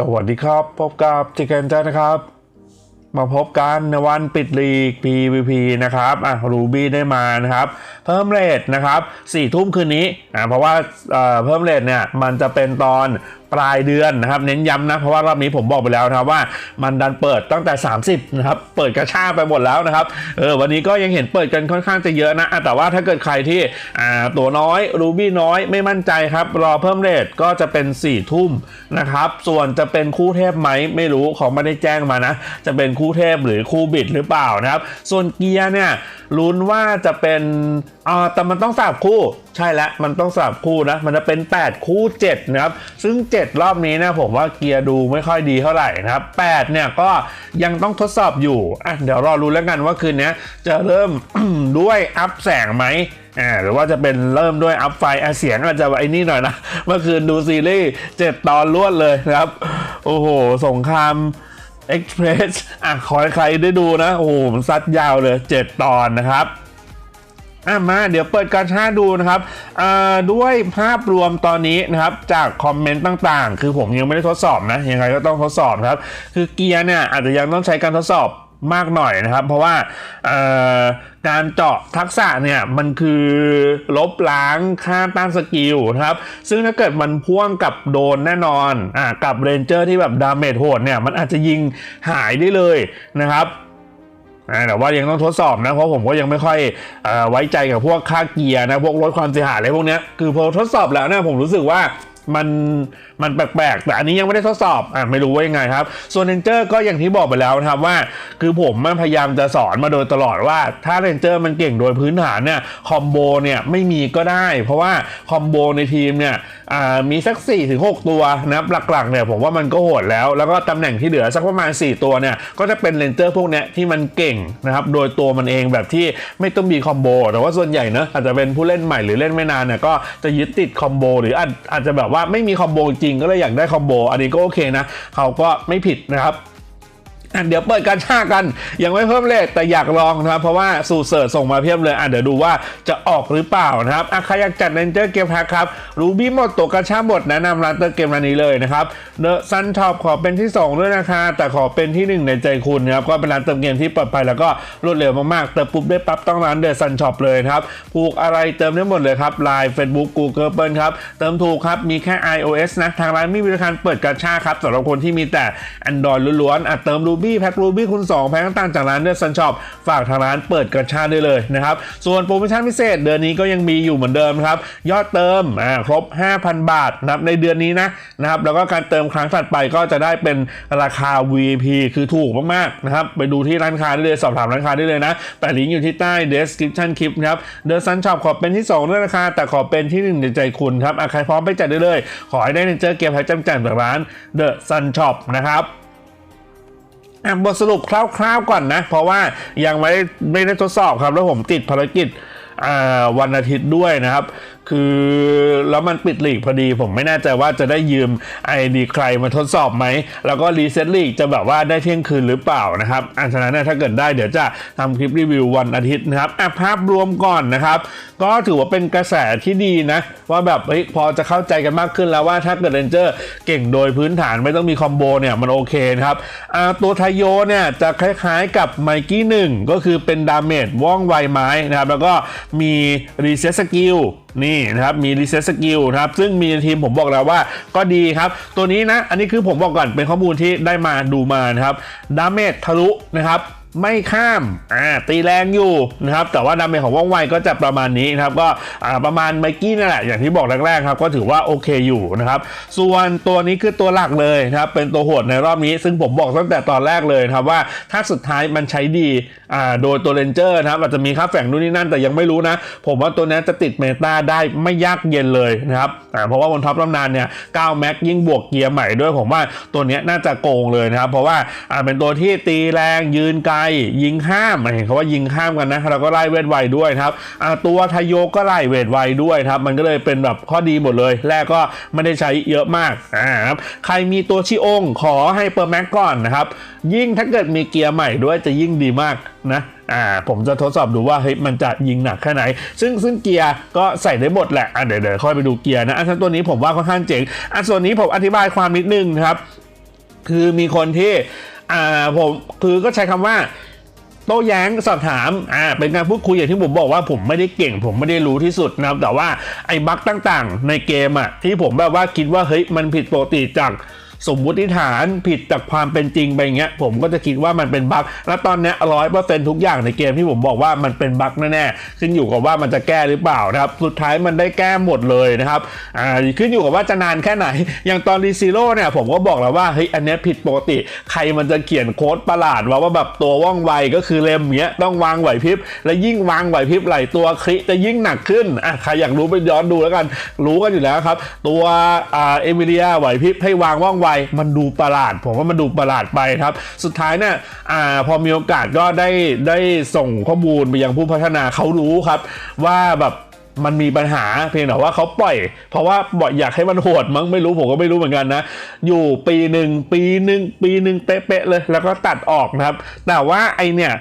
สวัสดีครับ พบกับจิกันจ้านะครับ มาพบกันในวันปิดลีก PVP นะครับอะรูบี้ได้มานะครับ เพิ่มเรทนะครับสี่ทุ่มคืนนี้อะเพราะว่าอ่อเพิ่มเรทเนี่ยมันจะเป็นตอน ปลายเดือนนะครับ เน้นย้ำนะ เพราะว่ารอบนี้ผมบอกไปแล้วนะครับว่ามันดันเปิดตั้งแต่ 30นะครับเปิดกระชากไปหมดแล้วนะครับเออวันนี้ก็ยังเห็นเปิดกันค่อนข้างจะเยอะนะแต่ว่าถ้าเกิดใครที่อ่าตัวน้อยรูบี้น้อยไม่มั่นใจครับ รอเพิ่มเรทก็จะเป็น4ี่ทุ่มนะครับส่วนจะเป็นคู่เทพไหมไม่รู้เขาไม่ได้แจ้งมานะ จะเป็นคู่เทพหรือคู่บิดหรือเปล่านะครับ ส่วนเกียร์เนี่ยลุ้นว่าจะเป็นอ่าแต่มันต้องสลับคู่ ใช่แล้วมันต้องสลับคู่นะมันจะเป็น 8 คู่7นะครับซึ่ง7รอบนี้นะผมว่าเกียร์ดูไม่ค่อยดีเท่าไหร่นะครับ8เนี่ยก็ยังต้องทดสอบอยู่อะเดี๋ยวรอรู้แล้วกันว่าคืนนี้จะเริ่มด้วยอัพแสงไหมอ่าหรือว่าจะเป็นเริ่มด้วยอัพไฟอะเสียงอาจจะไอ้นี่หน่อยนะ เมื่อคืนดูซีรีส์7ตอนรวดเลยนะครับ โอ้โห สงครามเอ็กเพรสอะขอให้ใครได้ดูนะ โอ้โหมันซัดยาวเลย 7 ตอนนะครับ อะมาเดี๋ยวเปิดการชาดูนะครับด้วยภาพรวมตอนนี้นะครับจากคอมเมนต์ต่างๆ คือผมยังไม่ได้ทดสอบนะยังไงก็ต้องทดสอบครับ คือเกียร์เนี่ยอาจจะยังต้องใช้การทดสอบมากหน่อยนะครับ เพราะว่าการเจาะทักษะเนี่ยมันคือลบล้างค่าต้านสกิลนะครับ ซึ่งถ้าเกิดมันพ่วงกับโดนแน่นอนอ่ากับเรนเจอร์ที่แบบดาเมจโหดเนี่ยมันอาจจะยิงหายได้เลยนะครับ แต่ว่ายังต้องทดสอบนะเพราะผมก็ยังไม่ค่อยอไว้ใจกับพวกค่าเกียร์นะพวกลดความเสียหายอะไรพวกนี้คือพอทดสอบแล้วเนี่ยผมรู้สึกว่ามัน มันแปลกๆ แต่อันนี้ยังไม่ได้ทดสอบอะไม่รู้ว่ายังไงครับ ส่วนเรนเจอร์ก็อย่างที่บอกไปแล้วนะครับว่า คือผมมันพยายามจะสอนมาโดยตลอดว่าถ้าเรนเจอร์มันเก่งโดยพื้นฐานเนี่ยคอมโบเนี่ยไม่มีก็ได้ เพราะว่าคอมโบในทีมเนี่ยอ่ามีสัก4ถึง6ตัวนะครับหลักๆเนี่ยผมว่ามันก็โหดแล้ว แล้วก็ตำแหน่งที่เหลือสักประมาณ 4 ตัวเนี่ยก็จะเป็นเรนเจอร์พวกเนี้ยที่มันเก่งนะครับโดยตัวมันเองแบบที่ไม่ต้องมีคอมโบแต่ว่าส่วนใหญ่เนอะอาจจะเป็นผู้เล่นใหม่หรือเล่นไม่นานเนี่ยก็จะยึดติดคอมโบหรืออาอาจจะแบบว่าไม่มีคอมโบจริงก็เลยอยากได้คอมโบอันนี้ก็โอเคนะเขาก็ไม่ผิดนะครับ อะเดี๋ยวเปิดการชากัน ยังไม่เพิ่มเลขแต่อยากลองนะครับ เพราะว่าสูตรเสิร์ชส่งมาเพียบเลยอะเดี๋ยวดูว่าจะออกหรือเปล่านะครับอะใครอยากจัดเรนเจอร์เกมแพ็คครับรูบี้หมดตัวกระชาหมดแนะนำร้านเตอร์เกมร้านนี้เลยนะครับเดอะซันช็อปขอเป็นที่ 2 ด้วยนะคะ แต่ขอเป็นที่ 1 ในใจคุณนะครับก็เป็นร้านเติมเกมที่ปลอดภัยแล้วก็รวดเร็วมากๆเติมปุ๊บได้ปั๊บต้องร้านเดอะซันช็อปเลยครับผูกอะไรเติมได้หมดเลยครับไลน์เฟซบุ๊กกูเกิลเปิลครับเติมถูกครับมีแค่ iOS นะทางร้านไม่มีบริการเปิดกระชาครับสำหรับคนที่มีแต่ Android ล้วนๆอะเติม Ruby แพ็ค Ruby คูณ2แพ็คต่างจากร้านเดอะซันช็อปฝากทางร้านเปิดกระชาได้เลยนะครับ ส่วนโปรโมชั่นพิเศษเดือนนี้ก็ยังมีอยู่เหมือนเดิมครับ ยอดเติมอ่าครบ 5,000 บาทนะครับในเดือนนี้นะนะครับแล้วก็การเติมครั้งถัดไปก็จะได้เป็นราคา VIP คือถูกมากๆนะครับไปดูที่ร้านค้าได้เลยสอบถามร้านค้าได้เลยนะแปะลิงก์อยู่ที่ใต้ description คลิปนะครับเดอะซันช็อปขอเป็นที่2ด้วยราคาแต่ขอเป็นที่1ในใจคุณครับใครพร้อมไปจัดได้เลย ขอให้ได้เจอเกมแพ็คจำกัดจากร้าน The Sun Shop นะครับ อะบทสรุปคร่าวๆก่อนนะ เพราะว่ายังไม่ได้ไม่ได้ทดสอบครับ แล้วผมติดภารกิจวันอาทิตย์ด้วยนะครับ คือแล้วมันปิดลีกพอดี ผมไม่แน่ใจว่าจะได้ยืม ID ใครมาทดสอบไหม แล้วก็รีเซ็ตลีกจะแบบว่าได้เที่ยงคืนหรือเปล่านะครับอันฉะนั้นถ้าเกิดได้เดี๋ยวจะทำคลิปรีวิววันอาทิตย์นะครับอะภาพรวมก่อนนะครับ ก็ถือว่าเป็นกระแสที่ดีนะ ว่าแบบเฮ้ยพอจะเข้าใจกันมากขึ้นแล้วว่าถ้าเกิดเรนเจอร์เก่งโดยพื้นฐานไม่ต้องมีคอมโบเนี่ยมันโอเคนะครับอ่าตัวไทโยเนี่ยจะคล้ายๆกับไมกี้หนึ่งก็คือเป็นดาเมจว่องไวไม้นะครับแล้วก็มีรีเซ็ตสกิลนี่นะครับมีรีเซ็ตสกิลครับซึ่งมีทีมผมบอกแล้วว่าก็ดีครับ ตัวนี้นะ อันนี้คือผมบอกก่อนเป็นข้อมูลที่ได้มาดูมานะครับดาเมจทะลุนะครับ ไม่ข้ามอ่าตีแรงอยู่นะครับแต่ว่าดาเมจของว่องไวก็จะประมาณนี้นะครับก็อ่าประมาณไมกี้นั่นแหละอย่างที่บอกแรกๆครับก็ถือว่าโอเคอยู่นะครับส่วนตัวนี้คือตัวหลักเลยนะครับเป็นตัวโหดในรอบนี้ ซึ่งผมบอกตั้งแต่ตอนแรกเลยนะครับว่าถ้าสุดท้ายมันใช้ดีอ่าโดยตัวเรนเจอร์นะครับอาจจะมีค่าแฝงนู่นนี่นั่นแต่ยังไม่รู้นะ ผมว่าตัวนี้จะติดเมตาได้ไม่ยากเย็นเลยนะครับอ่าเพราะว่าบนท็อปตำนานเนี่ย9แม็กยิ่งบวกเกียร์ใหม่ด้วยผมว่าตัวนี้น่าจะโกงเลยนะครับเพราะว่าอ่าเป็นตัวที่ตีแรงยืนกลยิงข้ามเห็นเขาว่ายิงข้ามกันนะแล้วก็ไล่เวทไวด้วยครับตัวทโยก็ไล่เวทไวด้วยครับมันก็เลยเป็นแบบข้อดีหมดเลย แรกก็ไม่ได้ใช้เยอะมากอ่าครับใครมีตัวชิองขอให้เปอร์แม็กก่อนนะครับ ยิ่งถ้าเกิดมีเกียร์ใหม่ด้วยจะยิ่งดีมากนะอ่าผมจะทดสอบดูว่าเฮ้ยมันจะยิงหนักแค่ไหน ซึ่งซึ่งเกียร์ก็ใส่ได้หมดแหละอะเดี๋ยวเดี๋ยวค่อยไปดูเกียร์นะอันตัวนี้ผมว่าค่อนข้างเจ๋งอันส่วนนี้ผมอธิบายความนิดนึงนะครับ คือมีคนที่ อ่าผมคือก็ใช้คำว่าโต้แย้งสอบถาม อ่า เป็นการพูดคุยอย่างที่ผมบอกว่าผมไม่ได้เก่ง ผมไม่ได้รู้ที่สุดนะครับ แต่ว่าไอ้บั๊กต่างๆ ในเกมอะที่ผมแบบว่าคิดว่าเฮ้ยมันผิดปกติจาก สมมุติฐานผิดจากความเป็นจริงไปเงี้ยผมก็จะคิดว่ามันเป็นบั๊กแล้วตอนเนี้ร้อยเปอร์เซ็นทุกอย่างในเกมที่ผมบอกว่ามันเป็นบั๊กแน่ๆขึ้นอยู่กับว่ามันจะแก้หรือเปล่านะครับสุดท้ายมันได้แก้หมดเลยนะครับอ่าขึ้นอยู่กับว่าจะนานแค่ไหน อย่างตอนรีซีโร่เนี่ยผมก็บอกแล้วว่าเฮ้ยอันเนี้ยผิดปกติ ใครมันจะเขียนโค้ดประหลาดว่าว่าแบบตัวว่องไวก็คือเลมเงี้ยต้องวางไหวพริบ และยิ่งวางไหวพริบไหลตัวคลิจะยิ่งหนักขึ้นอะใครอยากรู้ไปย้อนดูแล้วกัน รู้กันอยู่แล้วครับ ตัวอ่าเอมิเลียไหวพริบให้วางว่องไวมันดูประหลาด ผมว่ามันดูประหลาดไปครับ สุดท้ายเนี่ยอ่าพอมีโอกาสก็ได้ได้ส่งข้อมูลไปยังผู้พัฒนาเขารู้ครับ ว่าแบบมันมีปัญหาเพียงแต่ว่าเขาปล่อย เพราะว่าบอกอยากให้มันโหดมั้งไม่รู้ผมก็ไม่รู้เหมือนกันนะ อยู่ปีหนึ่งปีหนึ่งปีหนึ่งเป๊ะๆเลย แล้วก็ตัดออกนะครับ แต่ว่าไอเนี่ย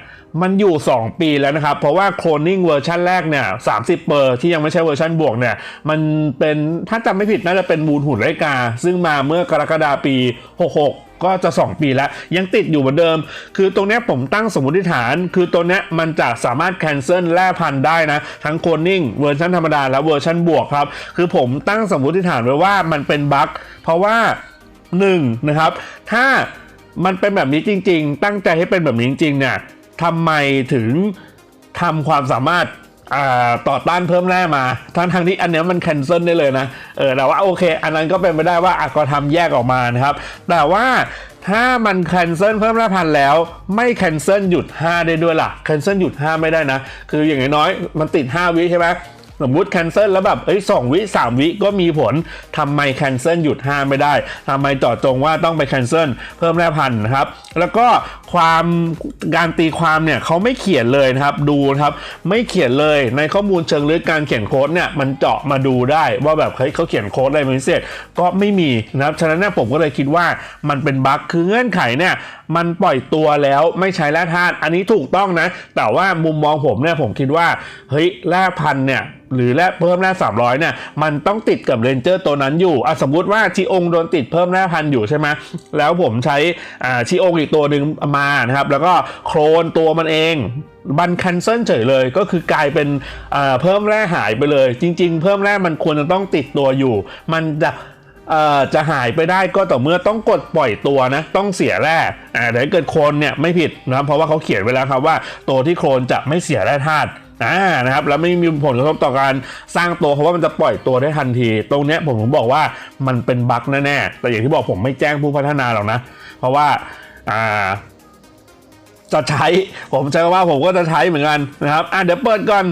มันอยู่ 2 ปีแล้วนะครับ เพราะว่าโคลนนิ่งเวอร์ชันแรกเนี่ย30เปอร์ที่ยังไม่ใช่เวอร์ชันบวกเนี่ย มันเป็นถ้าจำไม่ผิดน่าจะเป็นมูลหุ่นไรกา ซึ่งมาเมื่อกรกฎาปี 66 ก็จะ 2 ปีแล้ว ยังติดอยู่เหมือนเดิม คือตรงนี้ผมตั้งสมมติฐาน คือตัวนี้มันจะสามารถแคนเซิลแร่พันได้นะ ทั้งโคลนนิ่งเวอร์ชันธรรมดาและเวอร์ชันบวกครับ คือผมตั้งสมมติฐานไว้ว่ามันเป็นบั๊กเพราะว่า 1. นะครับถ้ามันเป็นแบบนี้จริง ๆ ตั้งใจให้เป็นแบบนี้จริงๆเนี่ย ทำไมถึงทำความสามารถต่อต้านเพิ่มแร่มาทั้งทางๆที่อันเนี้ยมันแคนเซิลได้เลยนะเออแต่ว่าโอเค อันนั้นก็เป็นไปได้ว่าอะก็ทำแยกออกมานะครับ แต่ว่าถ้ามันแคนเซิลเพิ่มแร่พันแล้ว ไม่แคนเซิลหยุด 5 ได้ด้วยล่ะแคนเซิลหยุด 5 ไม่ได้นะ คืออย่างน้อยมันติด 5 วิใช่ไหมสมมุติแคนเซิลแล้วแบบเอ้ยสองวิสามวิก็มีผลทำไมแคนเซิลหยุดห้าไม่ได้ทำไมเจาะจงว่าต้องไปแคนเซิลเพิ่มแร่พันนะครับ แล้วก็ความการตีความเนี่ยเขาไม่เขียนเลยนะครับดูนะครับไม่เขียนเลยในข้อมูลเชิงลึกการเขียนโค้ดเนี่ยมันเจาะมาดูได้ว่าแบบเฮ้ยเขาเขียนโค้ดอะไรเป็นพิเศษก็ไม่มีนะครับฉะนั้นเนี่ยผมก็เลยคิดว่ามันเป็นบั๊กคือเงื่อนไขเนี่ยมันปล่อยตัวแล้วไม่ใช้แร่ธาตุอันนี้ถูกต้องนะ แต่ว่ามุมมองผมเนี่ยผมคิดว่าเฮ้ยแร่พันเนี่ยหรือแร่เพิ่มแร่300เนี่ยมันต้องติดกับเรนเจอร์ตัวนั้นอยู่อะสมมุติว่าชีองโดนติดเพิ่มแร่พันอยู่ใช่ไหมแล้วผมใช้อ่าชีองอีกตัวหนึ่งมานะครับ แล้วก็โครนตัวมันเอง บันคันเซิลเฉยเลย ก็คือกลายเป็นเพิ่มแร่หายไปเลย จริง ๆ เพิ่มแร่มันควรจะต้องติดตัวอยู่ มันจะจะหายไปได้ก็ต่อเมื่อต้องกดปล่อยตัวนะ ต้องเสียแร่แต่ถ้าเกิดโคลนเนี่ยไม่ผิดนะเพราะว่าเขาเขียนไว้แล้วครับว่าตัวที่โคลนจะไม่เสียแร่ธาตุอ่านะครับแล้วไม่มีผลกระทบต่อการสร้างตัวเพราะว่ามันจะปล่อยตัวได้ทันที ตรงเนี้ยผมผมบอกว่ามันเป็นบั๊กแน่ๆแต่อย่างที่บอกผมไม่แจ้งผู้พัฒนาหรอกนะ เพราะว่าอ่า จะใช้ ผมใช้ว่าผมก็จะใช้เหมือนกันนะครับอะเดี๋ยวเปิดก่อน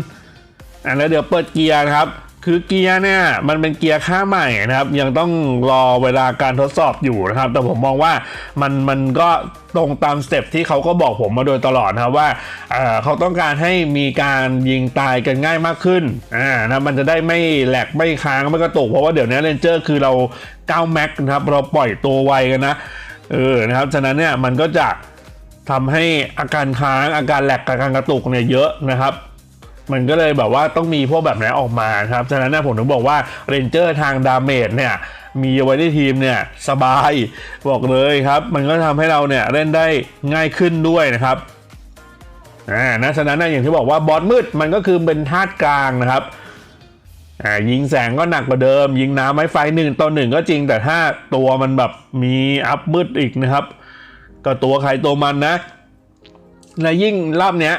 อะแล้วเดี๋ยวเปิดเกียร์นะครับ คือเกียร์เนี่ยมันเป็นเกียร์ค่าใหม่นะครับ ยังต้องรอเวลาการทดสอบอยู่นะครับ แต่ผมมองว่ามันมันก็ตรงตามสเต็ปที่เขาก็บอกผมมาโดยตลอดนะครับว่าเเขาต้องการให้มีการยิงตายกันง่ายมากขึ้นอ่านะมันจะได้ไม่แหลกไม่ค้างไม่กระตุกเพราะว่าเดี๋ยวนี้เรนเจอร์คือเรา9แม็กนะครับเราปล่อยตัวไวกันนะเออนะครับฉะนั้นเนี่ยมันก็จะ ทำให้อาการค้างอาการแหลกอาการกระตุกเนี่ยเยอะนะครับ มันก็เลยแบบว่าต้องมีพวกแบบนี้ออกมาครับฉะนั้นนยผมถึงบอกว่าเรนเจอร์ทางดาเมจเนี่ยมีไว้ในทีมเนี่ยสบายบอกเลยครับ มันก็ทำให้เราเนี่ยเล่นได้ง่ายขึ้นด้วยนะครับอ่านะฉะนั้นนะอย่างที่บอกว่าบอสมืดมันก็คือเป็นธาตุกลางนะครับอ่ายิงแสงก็หนักกว่าเดิม ยิงน้ำไม้ไฟหนึ่งต่อหนึ่งก็จริงแต่ถ้าตัวมันแบบมีอัพมืดอีกนะครับ ก็ตัวใครตัวมันนะ และยิ่งรอบเนี้ย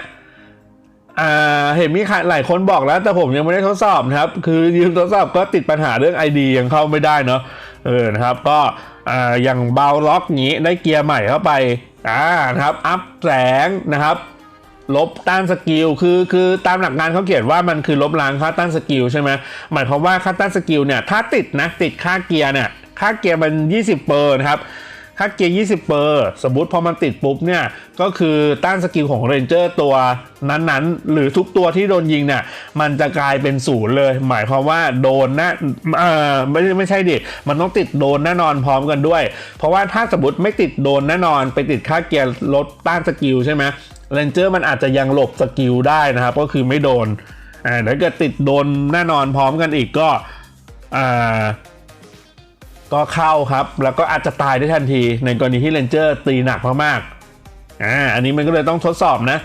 อ่าเห็นมีใครหลายคนบอกแล้วแต่ผมยังไม่ได้ทดสอบนะครับ คือยืมทดสอบก็ติดปัญหาเรื่อง ID ยังเข้าไม่ได้เนาะเออนะครับก็อ่าอย่างเบาล็อกงี้ได้เกียร์ใหม่เข้าไปอ่านะครับอัพแสงนะครับลบต้านสกิลคือคือตามหลักงานเขาเขียนว่ามันคือลบล้างค่าต้านสกิลใช่ไหมหมายความว่าค่าต้านสกิลเนี่ยถ้าติดนะติดค่าเกียร์เนี่ยค่าเกียร์มัน 20เปอร์นะครับ ค่าเกียร์ 20 เปอร์ สมมติพอมันติดปุ๊บเนี่ย ก็คือต้านสกิลของเรนเจอร์ตัวนั้นๆ หรือทุกตัวที่โดนยิงเนี่ย มันจะกลายเป็นศูนย์เลย หมายความว่าโดนนะเอ่อไม่ไม่ใช่ดิ มันต้องติดโดนแน่นอนพร้อมกันด้วย เพราะว่าถ้าสมมติไม่ติดโดนแน่นอน ไปติดค่าเกียร์ลดต้านสกิลใช่ไหมเรนเจอร์มันอาจจะยังหลบสกิลได้นะครับ ก็คือไม่โดนอ่าถ้าเกิดติดโดนแน่นอนพร้อมกันอีกก็อ่า ก็เข้าครับ แล้วก็อาจจะตายได้ทันที ในกรณีที่เลนเจอร์ตีหนักมากๆอ่าอันนี้มันก็เลยต้องทดสอบนะ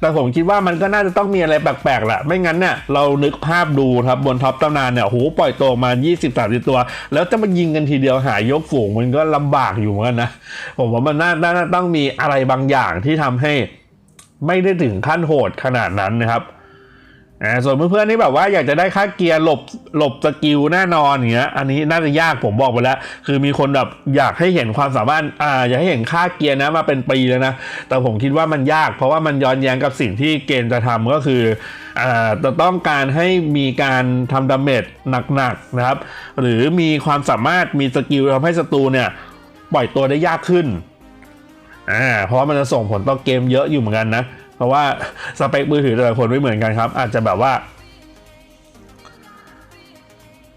แต่ผมคิดว่ามันก็น่าจะต้องมีอะไรแปลกๆแหละไม่งั้นเนี่ยเรานึกภาพดูครับบนท็อปตำนานเนี่ยโหปล่อยตัวมา 20 30 ตัว แล้วจะมายิงกันทีเดียวหายกฝูงมันก็ลำบากอยู่เหมือนกันนะผมว่ามันน่าน่าน่าต้องมีอะไรบางอย่างที่ทำให้ไม่ได้ถึงขั้นโหดขนาดนั้นนะครับ อ่าส่วนเพื่อนๆที่แบบว่าอยากจะได้ค่าเกียร์หลบหลบสกิลแน่นอนอย่างเงี้ยอันนี้น่าจะยากผมบอกไปแล้ว คือมีคนแบบอยากให้เห็นความสามารถอ่าอยากให้เห็นค่าเกียร์นะมาเป็นปีแล้วนะแต่ผมคิดว่ามันยากเพราะว่ามันย้อนแย้งกับสิ่งที่เกณฑ์จะทำก็คืออ่าจะต้องการให้มีการทำดาเมจหนักๆนะครับ หรือมีความสามารถมีสกิลทำให้ศัตรูเนี่ยปล่อยตัวได้ยากขึ้นอ่าเพราะว่ามันจะส่งผลต่อเกมเยอะอยู่เหมือนกันนะ เพราะว่าสเปคมือถือแต่ละคนไม่เหมือนกันครับ อาจจะแบบว่า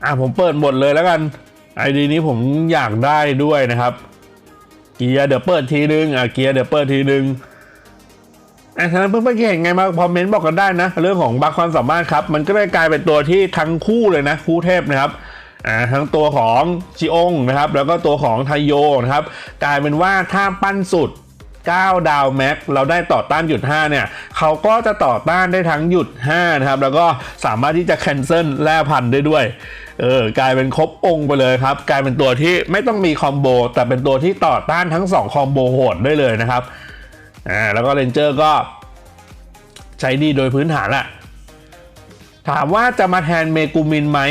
อ่าผมเปิดหมดเลยแล้วกันไอดีนี้ผมอยากได้ด้วยนะครับ เกียร์เดี๋ยวเปิดทีนึงอะเกียร์เดี๋ยวเปิดทีนึงอะฉะนั้นเพื่อนๆเห็นไงมาคอมเมนต์บอกกันได้นะ เรื่องของบัคความสามารถครับ มันก็เลยกลายเป็นตัวที่ทั้งคู่เลยนะ คู่เทพนะครับอ่าทั้งตัวของชิองนะครับ แล้วก็ตัวของไทโยนะครับ กลายเป็นว่าถ้าปั้นสุด 9 ดาวแม็กเราได้ต่อต้านหยุด 5 เนี่ยเขาก็จะต่อต้านได้ทั้งหยุด 5 นะครับ แล้วก็สามารถที่จะแคนเซิลแร่พันได้ด้วยเออกลายเป็นครบองค์ไปเลยครับ กลายเป็นตัวที่ไม่ต้องมีคอมโบแต่เป็นตัวที่ต่อต้านทั้ง 2 คอมโบโหดได้เลยนะครับอ่าแล้วก็เรนเจอร์ก็ใช้ดีโดยพื้นฐานแหละถามว่าจะมาแทนเมกูมินไหม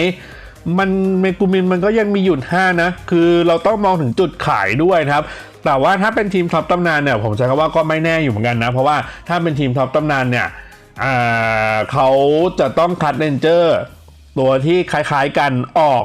มันเมกูมินมันก็ยังมีหยุด 5 นะ คือเราต้องมองถึงจุดขายด้วยนะครับ แต่ว่าถ้าเป็นทีมท็อปตำนานเนี่ยผมใช้คำว่าก็ไม่แน่อยู่เหมือนกันนะ เพราะว่าถ้าเป็นทีมท็อปตำนานเนี่ยเขาจะต้องคัดเรนเจอร์ตัวที่คล้ายๆกันออก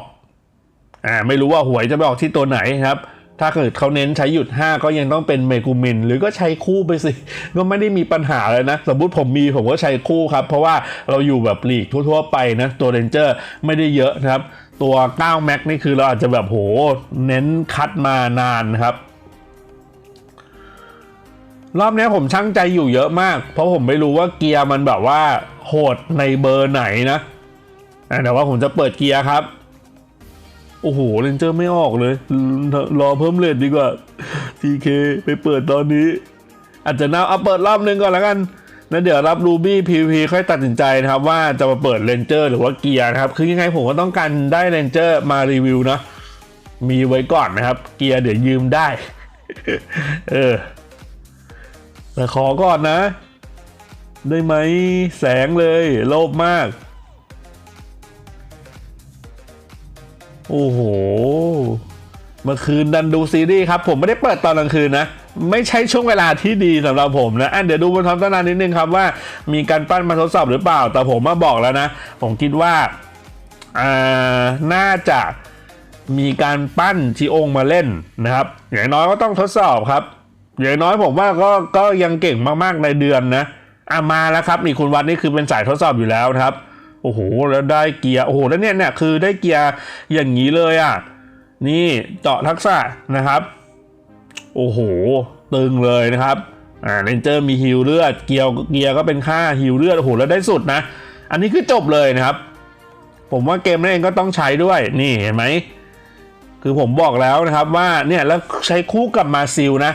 อ่าไม่รู้ว่าหวยจะไปออกที่ตัวไหนครับ ถ้าเกิดเขาเน้นใช้หยุด 5 ก็ยังต้องเป็นเมกูมิน หรือก็ใช้คู่ไปสิ ก็ไม่ได้มีปัญหาเลยนะ สมมุติผมมีผมก็ใช้คู่ครับ เพราะว่าเราอยู่แบบลีกทั่วๆไปนะ ตัวเรนเจอร์ไม่ได้เยอะนะครับ ตัว9แม็กนี่คือเราอาจจะแบบโห เน้นคัดมานานนะครับ รอบนี้ผมช่างใจอยู่เยอะมาก เพราะผมไม่รู้ว่าเกียร์มันแบบว่า โหดในเบอร์ไหนนะอะแต่ว่าผมจะเปิดเกียร์ครับ โอ้โหเรนเจอร์ไม่ออกเลย รอเพิ่มเลทดีกว่า TK ไปเปิดตอนนี้ อาจจะน่าเอาเปิดรอบนึงก่อนแล้วกันแล้วเดี๋ยวรับรูบี้ PVP ค่อยตัดสินใจนะครับ ว่าจะมาเปิดเรนเจอร์หรือว่าเกียร์นะครับ คือยังไงผมก็ต้องการได้เรนเจอร์มารีวิวนะมีไว้ก่อนนะครับ เกียร์เดี๋ยวยืมได้ เออ แต่ขอก่อนนะ ได้ไหมแสงเลย โลภมาก โอ้โหเมื่อคืนดันดูซีรีส์ครับ ผมไม่ได้เปิดตอนกลางคืนนะ ไม่ใช่ช่วงเวลาที่ดีสำหรับผมนะอะเดี๋ยวดูบนท้องตารางนิดนึงครับว่ามีการปั้นมาทดสอบหรือเปล่า แต่ผมมาบอกแล้วนะ ผมคิดว่าอ่าน่าจะมีการปั้นชีองมาเล่นนะครับ อย่างน้อยก็ต้องทดสอบครับ อย่างน้อยผมว่าก็ก็ยังเก่งมากๆในเดือนนะอะมาแล้วครับนี่คุณวัดนี่คือเป็นสายทดสอบอยู่แล้วครับโอ้โหแล้วได้เกียร์โอ้โหแล้วเนี่ยเนี่ยคือได้เกียร์อย่างนี้เลยอะนี่เจาะทักษะนะครับ โอ้โห ตึงเลยนะครับอ่าเรนเจอร์มีฮิลเลือดเกียร์เกียร์ก็เป็นค่าฮิลเลือดโอ้โหแล้วได้สุดนะ อันนี้คือจบเลยนะครับ ผมว่าเกมนั้นเองก็ต้องใช้ด้วยนี่เห็นไหมคือผมบอกแล้วนะครับว่าเนี่ยแล้วใช้คู่กับมาซิลนะ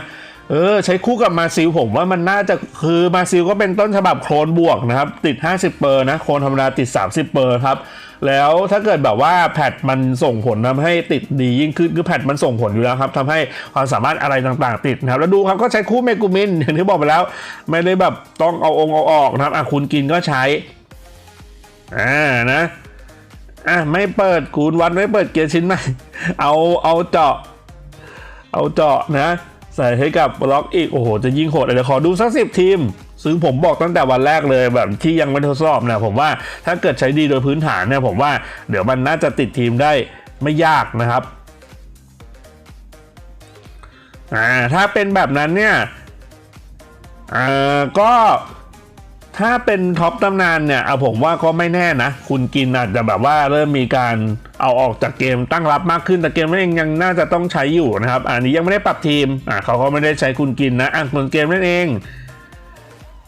เออ ใช้คู่กับมาซิลผมว่ามันน่าจะคือมาซิลก็เป็นต้นฉบับโคลนบวกนะครับ ติด 50 เปอร์นะ โคลนธรรมดาติด 30 เปอร์ครับ แล้วถ้าเกิดแบบว่าแพทมันส่งผลทำให้ติดดียิ่งขึ้นคือแพทมันส่งผลอยู่แล้วครับทำให้ความสามารถอะไรต่างๆ ติดนะครับ แล้วดูครับก็ใช้คู่เมกูมินอย่างที่บอกไปแล้ว ไม่ได้แบบต้องเอาองค์เอาออกนะครับอะคุณกินก็ใช้อ่านะอะไม่เปิดคูณวัดไม่เปิดเกียร์ชิ้นใหม่เอาเอาเจาะ เอาเจาะนะ ใส่ให้กับบล็อกอีก โอ้โห จะยิ่งโหดเดี๋ยวขอดูสักสิบทีม ซึ่งผมบอกตั้งแต่วันแรกเลยแบบที่ยังไม่ทดสอบนะผมว่าถ้าเกิดใช้ดีโดยพื้นฐานเนี่ยผมว่าเดี๋ยวมันน่าจะติดทีมได้ไม่ยากนะครับอ่าถ้าเป็นแบบนั้นเนี่ยอ่าก็ถ้าเป็นท็อปตำนานเนี่ยเอาผมว่าก็ไม่แน่นะ คุณกินอาจจะแบบว่าเริ่มมีการ เอาออกจากเกมตั้งรับมากขึ้นแต่เกมนั่นเองยังน่าจะต้องใช้อยู่นะครับ อันนี้ยังไม่ได้ปรับทีมอ่าเขาก็ไม่ได้ใช้คุณกินนะอะส่วนเกมนั่นเอง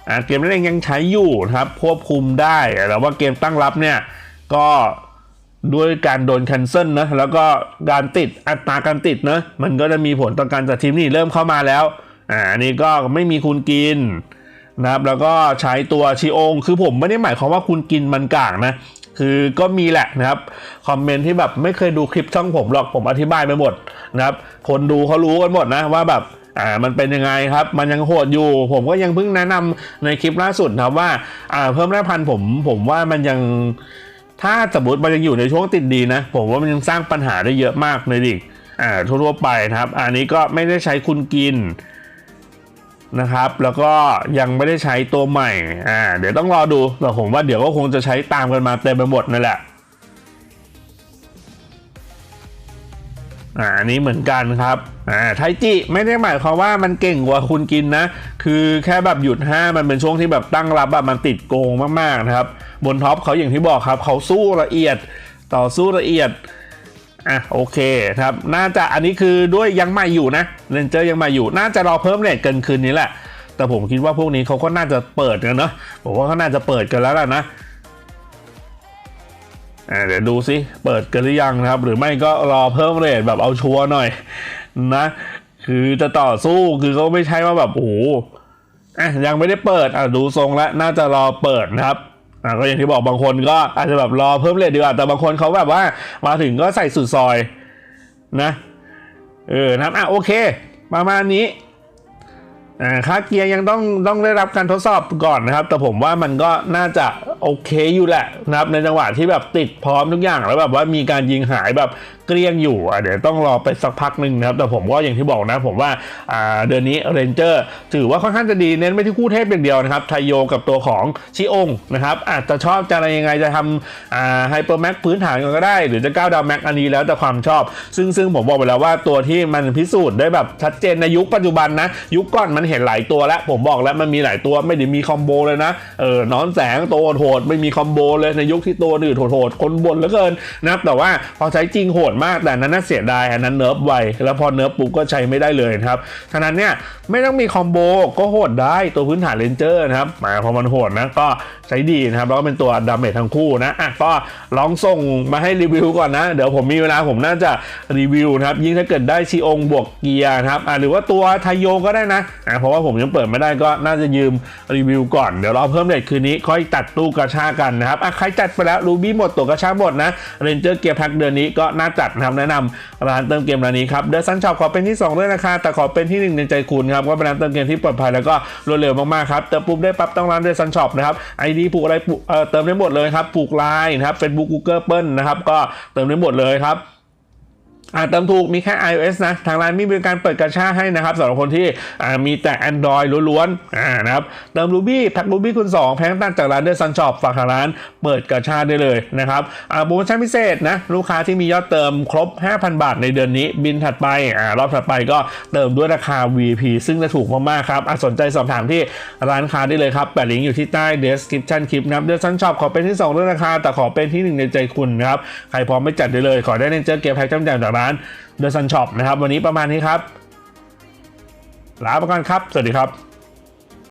อ่าเกมนั่นเองยังใช้อยู่นะครับควบคุมได้แต่ว่าเกมตั้งรับเนี่ยก็ด้วยการโดนแคนเซิลนะแล้วก็การติดอัตราการติดนะมันก็จะมีผลต่อการจัดทีมนี่เริ่มเข้ามาแล้วอ่าอันนี้ก็ไม่มีคุณกินนะครับแล้วก็ใช้ตัวชิโอง คือผมไม่ได้หมายความว่าคุณกินมันกลางนะ คือก็มีแหละนะครับคอมเมนต์ที่แบบไม่เคยดูคลิปช่องผมหรอกผมอธิบายไปหมดนะครับ คนดูเขารู้กันหมดนะว่าแบบอ่ามันเป็นยังไงครับ มันยังโหดอยู่ ผมก็ยังเพิ่งแนะนำในคลิปล่าสุดนะครับว่าอ่าเพิ่มแร่พันผมผมว่ามันยังถ้าสมมติมันยังอยู่ในช่วงติดดีนะ ผมว่ามันยังสร้างปัญหาได้เยอะมากในดิกอ่าทั่วๆไปนะครับ อันนี้ก็ไม่ได้ใช้คุณกิน นะครับ แล้วก็ยังไม่ได้ใช้ตัวใหม่อ่าเดี๋ยวต้องรอดูแต่ผมว่าเดี๋ยวก็คงจะใช้ตามกันมาเต็มไปหมดนั่นแหละอ่าอันนี้เหมือนกันครับอ่าไทจิไม่ได้หมายความว่ามันเก่งกว่าคุณกินนะ คือแค่แบบหยุดห้ามันเป็นช่วงที่แบบตั้งรับแบบมันติดโกงมากๆนะครับ บนท็อปเขาอย่างที่บอกครับ เขาสู้ละเอียดต่อสู้ละเอียด อะโอเคครับน่าจะอันนี้คือด้วยยังใหม่อยู่นะเรนเจอร์ยังใหม่อยู่ น่าจะรอเพิ่มเลทเกินคืนนี้แหละ แต่ผมคิดว่าพวกนี้เขาก็น่าจะเปิดกันเนาะผมว่าเขาน่าจะเปิดกันแล้วล่ะนะอ่าเดี๋ยวดูสิเปิดกันหรือยังนะครับ หรือไม่ก็รอเพิ่มเรทแบบเอาชัวร์หน่อยนะคือจะต่อสู้คือเขาไม่ใช่ว่าแบบโอ้โหอะยังไม่ได้เปิดอะดูทรงแล้วน่าจะรอเปิดนะครับ อะก็อย่างที่บอกบางคนก็อาจจะแบบรอเพิ่มเลทดีกว่าแต่บางคนเขาแบบว่ามาถึงก็ใส่สุดซอยนะเออนะอะโอเค ประมาณนี้อ่าค่าเกียร์ยังต้องต้องได้รับการทดสอบก่อนนะครับ แต่ผมว่ามันก็น่าจะโอเคอยู่แหละนะครับในจังหวะที่แบบติดพร้อมทุกอย่างแล้วแบบว่ามีการยิงหายแบบ เกลี้ยงอยู่เดี๋ยวต้องรอไปสักพักหนึ่งนะครับแต่ผมก็อย่างที่บอกนะ ผมว่าเดือนนี้เรนเจอร์ถือว่าค่อนข้างจะดีเน้นไปที่คู่เทพอย่างเดียวนะครับไทโยกับตัวของชิองนะครับอาจจะชอบจะอะไรยังไงจะทำไฮเปอร์แม็กพื้นฐานก็ได้ หรือจะก้าวดาวแม็กอันนี้แล้วแต่ความชอบ ซึ่งซึ่งผมบอกไปแล้วว่าตัวที่มันพิสูจน์ได้แบบชัดเจนในยุคปัจจุบันนะ ยุคก่อนมันเห็นหลายตัวแล้ว ผมบอกแล้วมันมีหลายตัวไม่ได้มีคอมโบเลยนะเออนอนแสงตัวโหดไม่มีคอมโบเลยในยุคที่ตัวอื่นโหดๆคนบนเหลือเกินนะครับแต่ว่าพอใช้จริงโหดมากแต่นั้นน่าเสียดายอันนั้นเนิร์ฟไวแล้วพอเนิร์ฟปุ๊บก็ใช้ไม่ได้เลยนะครับฉะนั้นเนี่ยไม่ต้องมีคอมโบก็โหดได้ตัวพื้นฐานเลนเจอร์นะครับมาพอมันโหดนะก็ใช้ดีนะครับแล้วก็เป็นตัวดาเมจทั้งคู่นะอะก็ลองส่งมาให้รีวิวก่อนนะ เดี๋ยวผมมีเวลาผมน่าจะรีวิวนะครับยิ่งถ้าเกิดได้ชีองบวกเกียร์นะครับอะหรือว่าตัวไทโยก็ได้นะอะเพราะว่าผมยังเปิดไม่ได้ก็น่าจะยืมรีวิวก่อนเดี๋ยวเรอเพิ่มเลทคืนนี้ค่อยตัดตู้กระชากันนะครับอะใครจัดไปแล้วรูบี้หมดตัวกระชาหมดนะเรนเจอร์เกียร์พ็คเดือนนี้ก็น่าจัดนะครับแนะนำร้านเติมเกมร้านนี้ครับเดอะซันช็อปขอเป็นที่ 2 ด้วยนะคะ แต่ขอเป็นที่ 1 ในใจคุณครับก็เป็นร้านเติมเกมที่ปลอดภัยแล้วก็รวดเร็วมากๆครับเติมปุ๊บได้ปั๊บต้องร้านเดอะซันช็อปนะครับไอดีผูกอะไรเติมได้หมดเลยครับผูกไลน์นะครับเฟซบุ๊กกูเกิลเปิ้ลนะครับก็เติมได้หมดเลยครับ อ่าเติมถูกมีแค่ iOS นะ ทางร้านมีบริการเปิดกระชาให้นะครับสำหรับคนที่อ่ามีแต่ Android ล้วนๆอ่านะครับเติม Ruby แพ็ค Ruby คูณ2แพงตั้งจากร้านเดอร์ซันช็อปฝากทางร้านเปิดกระชาได้เลยนะครับอ่าโปรโมชั่นพิเศษนะ ลูกค้าที่มียอดเติมครบ 5,000 บาทในเดือนนี้ บินถัดไปอ่ารอบถัดไปก็เติมด้วยราคา VP ซึ่งจะถูกมากๆครับอะสนใจสอบถามที่ร้านค้าได้เลยครับแปะลิงก์อยู่ที่ใต้ description คลิปนะครับเดอร์ซันช็อปขอเป็นที่สองด้วยราคาแต่ขอเป็นที่หนึ่งในใจคุณนะครับใครพร้อมไม่จัดได้เลย ขอได้เนเจอเกมแพ็คจำแจกจากร้านเดอะซันช็อปนะครับ วันนี้ประมาณนี้ครับ ลาไปก่อนครับ สวัสดีครับ